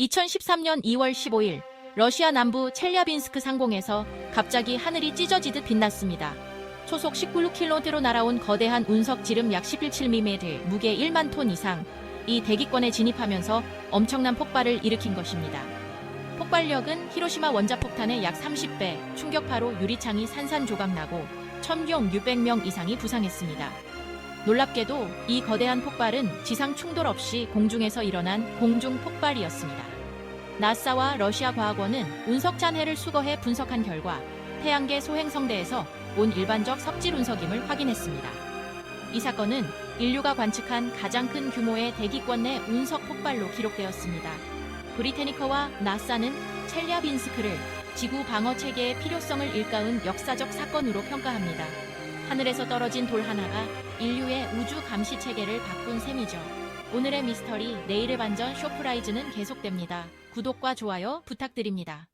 2013년 2월 15일 러시아 남부 첼야빈스크 상공에서 갑자기 하늘이 찢어지듯 빛났습니다. 초속 19km로 날아온 거대한 운석 지름 약 11.7mm, 무게 1만 톤 이상, 이 대기권에 진입하면서 엄청난 폭발을 일으킨 것입니다. 폭발력은 히로시마 원자폭탄의 약 30배, 충격파로 유리창이 산산조각나고 천경 600명 이상이 부상했습니다. 놀랍게도 이 거대한 폭발은 지상 충돌 없이 공중에서 일어난 공중 폭발이었습니다. 나사와 러시아 과학원은 운석 잔해를 수거해 분석한 결과 태양계 소행성대에서 온 일반적 섭질 운석임을 확인했습니다. 이 사건은 인류가 관측한 가장 큰 규모의 대기권 내 운석 폭발로 기록되었습니다. 브리테니커와 나사는 첼리아빈스크를 지구 방어 체계의 필요성을 일깨운 역사적 사건으로 평가합니다. 하늘에서 떨어진 돌 하나가 인류의 우주 감시 체계를 바꾼 셈이죠. 오늘의 미스터리, 내일의 반전 쇼프라이즈는 계속됩니다. 구독과 좋아요 부탁드립니다.